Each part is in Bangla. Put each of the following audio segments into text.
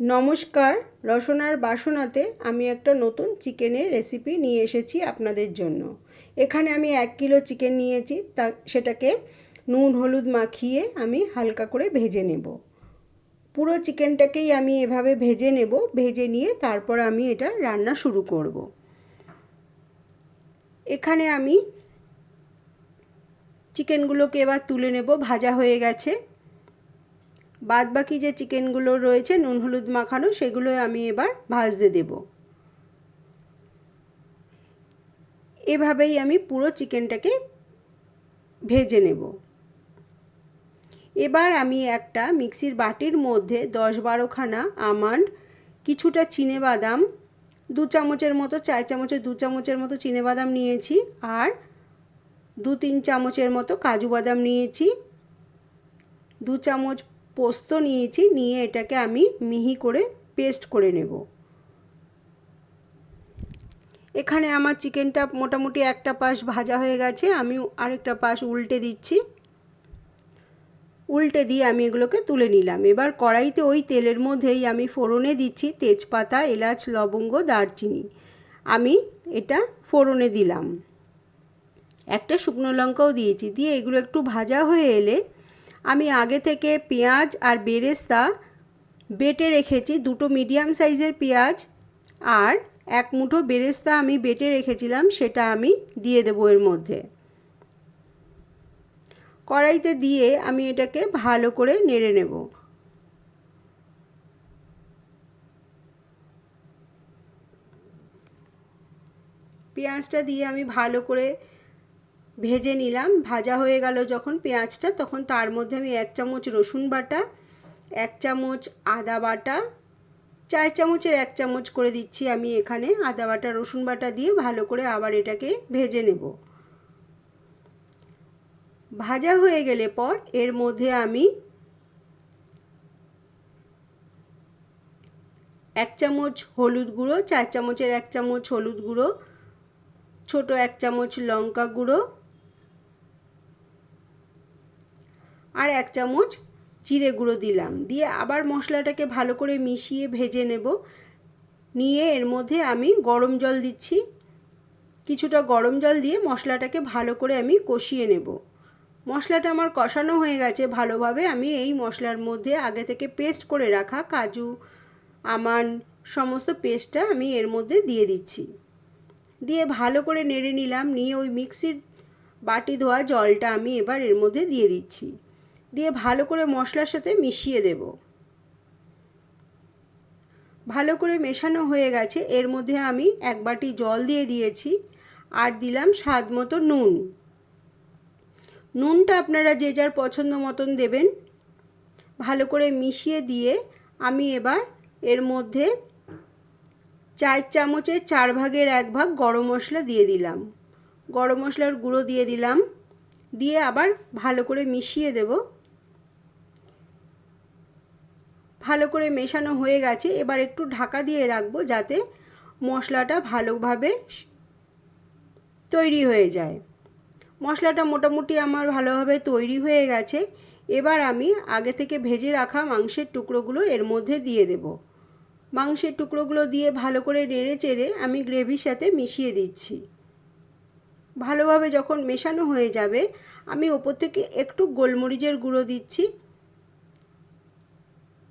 নমস্কার, রসনার বাসনাতে আমি একটা নতুন চিকেনের রেসিপি নিয়ে এসেছি আপনাদের জন্য। এখানে আমি এক কিলো চিকেন নিয়েছি, তা সেটাকে নুন, হলুদ মাখিয়ে আমি হালকা করে ভেজে নেব। পুরো চিকেনটাকেই আমি এভাবে ভেজে নেব, ভেজে নিয়ে তারপর আমি এটা রান্না শুরু করব। এখানে আমি চিকেনগুলোকে এবার তুলে নেব, ভাজা হয়ে গেছে। বাদ বাকি যে চিকেনগুলো রয়েছে, নুন হলুদ মাখানো সেগুলো আমি এবার ভাজতে দেব। এভাবেই আমি পুরো চিকেনটাকে ভেজে নেব। এবার আমি একটা মিক্সির বাটির মধ্যে দশ বারোখানা আমান্ড, কিছুটা চিনে বাদাম, দু চামচের মতো, চার চামচের, দু চামচের মতো চিনে বাদাম নিয়েছি, আর দু তিন চামচের মতো কাজু বাদাম নিয়েছি, দু চামচ পোস্ত নিয়েছি, নিয়ে এটাকে আমি মিহি করে পেস্ট করে নেব। এখানে আমার চিকেনটা মোটামুটি একটা পাশ ভাজা হয়ে গেছে, আমি আরেকটা পাশ উল্টে দিচ্ছি। উল্টে দিয়ে আমি এগুলোকে তুলে নিলাম। এবার কড়াইতে ওই তেলের মধ্যেই আমি ফোড়নে দিচ্ছি তেজপাতা, এলাচ, লবঙ্গ, দারচিনি। আমি এটা ফোড়নে দিলাম। একটা শুকনো লঙ্কাও দিয়েছি, দিয়ে এগুলো একটু ভাজা হয়ে এলে আমি আগে থেকে পেঁয়াজ আর বেরেস্তা বেটে রেখেছি, দুটো মিডিয়াম সাইজের পেঁয়াজ আর এক মুঠো বেরেস্তা আমি বেটে রেখেছিলাম, সেটা আমি দিয়ে দেবো এর মধ্যে। কড়াইতে দিয়ে আমি এটাকে ভালো করে নেড়ে নেব। পেঁয়াজটা দিয়ে আমি ভালো করে ভেজে নিলাম। ভাজা হয়ে গেল যখন পেঁয়াজটা, তখন তার মধ্যে আমি এক চামচ রসুন বাটা, এক চামচ আদা বাটা, চার চামচের এক চামচ করে দিচ্ছি আমি এখানে আদা বাটা, রসুন বাটা দিয়ে ভালো করে আবার এটাকে ভেজে নেব। ভাজা হয়ে গেলে পর এর মধ্যে আমি এক চামচ হলুদ গুঁড়ো, চার চামচের এক চামচ হলুদ গুঁড়ো, ছোট এক চামচ লঙ্কা গুঁড়ো আর এক চামচ জিরে গুঁড়ো দিলাম। দিয়ে আবার মশলাটাকে ভালো করে মিশিয়ে ভেজে নেব। নিয়ে এর মধ্যে আমি গরম জল দিচ্ছি। কিছুটা গরম জল দিয়ে মশলাটাকে ভালো করে আমি কষিয়ে নেব। মশলাটা আমার কষানো হয়ে গেছে ভালোভাবে। আমি এই মশলার মধ্যে আগে থেকে পেস্ট করে রাখা কাজু, আমান সমস্ত পেস্টটা আমি এর মধ্যে দিয়ে দিচ্ছি। দিয়ে ভালো করে নেড়ে নিলাম। নিয়ে ওই মিক্সির বাটি ধোয়া জলটা আমি এবার এর মধ্যে দিয়ে দিচ্ছি। দিয়ে ভালো করে মশলার সাথে মিশিয়ে দেব। ভালো করে মেশানো হয়ে গেছে। এর মধ্যে আমি এক বাটি জল দিয়ে দিয়েছি আর দিলাম স্বাদ মতো নুন। নুনটা আপনারা যে যার পছন্দ মতন দেবেন। ভালো করে মিশিয়ে দিয়ে আমি এবার এর মধ্যে চার চামচের চার ভাগের এক ভাগ গরম মশলা দিয়ে দিলাম। গরম মশলার গুঁড়ো দিয়ে দিলাম। দিয়ে আবার ভালো করে মিশিয়ে দেব। ভালো করে মেশানো হয়ে গেছে। এবার একটু ঢাকা দিয়ে রাখব যাতে মশলাটা ভালোভাবে তৈরি হয়ে যায়। মশলাটা মোটামুটি আমার ভালোভাবে তৈরি হয়ে গেছে। এবার আমি আগে থেকে ভেজে রাখা মাংসের টুকরোগুলো এর মধ্যে দিয়ে দেব। মাংসের টুকরোগুলো দিয়ে ভালো করে নেড়ে চেড়ে আমি গ্রেভির সাথে মিশিয়ে দিচ্ছি। ভালোভাবে যখন মেশানো হয়ে যাবে, আমি ওপর থেকে একটু গোলমরিচের গুঁড়ো দিচ্ছি।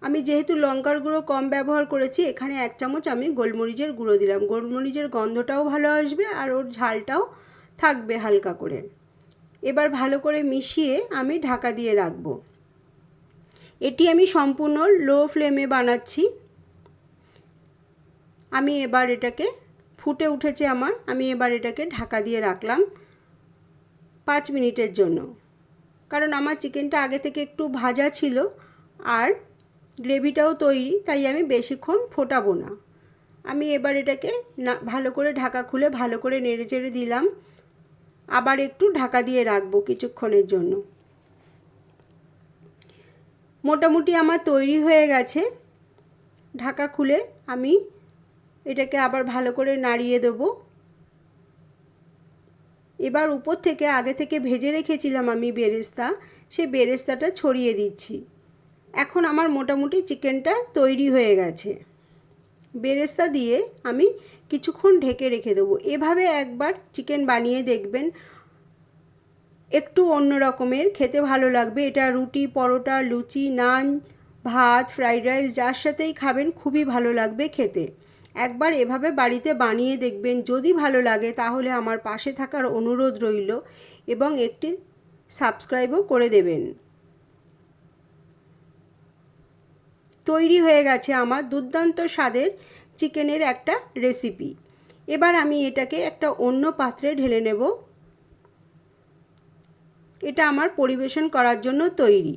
আমি যেহেতু লঙ্কার গুঁড়ো কম ব্যবহার করেছি, এখানে এক চামচ আমি গোলমরিচের গুঁড়ো দিলাম। গোলমরিচের গন্ধটাও ভালো আসবে আর ওর ঝালটাও থাকবে হালকা করে। এবার ভালো করে মিশিয়ে আমি ঢাকা দিয়ে রাখব। এটি আমি সম্পূর্ণ লো ফ্লেমে বানাচ্ছি। আমি এবার এটাকে, ফুটে উঠেছে আমার, আমি এবার এটাকে ঢাকা দিয়ে রাখলাম পাঁচ মিনিটের জন্য। কারণ আমার চিকেনটা আগে থেকে একটু ভাজা ছিল আর গ্রেভিটাও তৈরি, তাই আমি বেশিক্ষণ ফোটাবো না। আমি এবার এটাকে না, ভালো করে ঢাকা খুলে ভালো করে নেড়ে চেড়ে দিলাম। আবার একটু ঢাকা দিয়ে রাখব কিছুক্ষণের জন্য। মোটামুটি আমার তৈরি হয়ে গেছে। ঢাকা খুলে আমি এটাকে আবার ভালো করে নাড়িয়ে দেবো। এবার উপর থেকে, আগে থেকে ভেজে রেখেছিলাম আমি বেরেস্তা সেই বেরেস্তাটা ছড়িয়ে দিচ্ছি। এখন আমার মোটামুটি চিকেনটা তৈরি হয়ে গেছে। বেরেস্তা দিয়ে আমি কিছুক্ষণ ঢেকে রেখে দেবো। এভাবে একবার চিকেন বানিয়ে দেখবেন। একটু অন্য রকমের, খেতে ভালো লাগবে। এটা রুটি, পরোটা, লুচি, নান, ভাত, ফ্রাইড রাইস, যার সাথেই খাবেন, খুবই ভালো লাগবে খেতে। একবার এভাবে বাড়িতে বানিয়ে দেখবেন। যদি ভালো লাগে, তাহলে আমার পাশে থাকার অনুরোধ রইল এবং একটি সাবস্ক্রাইবও করে দেবেন। তৈরি হয়ে গেছে আমার দুর্দান্ত স্বাদের চিকেনের একটা রেসিপি। এবার আমি এটাকে একটা অন্য পাত্রে ঢেলে নেব। এটা আমার পরিবেশন করার জন্য তৈরি।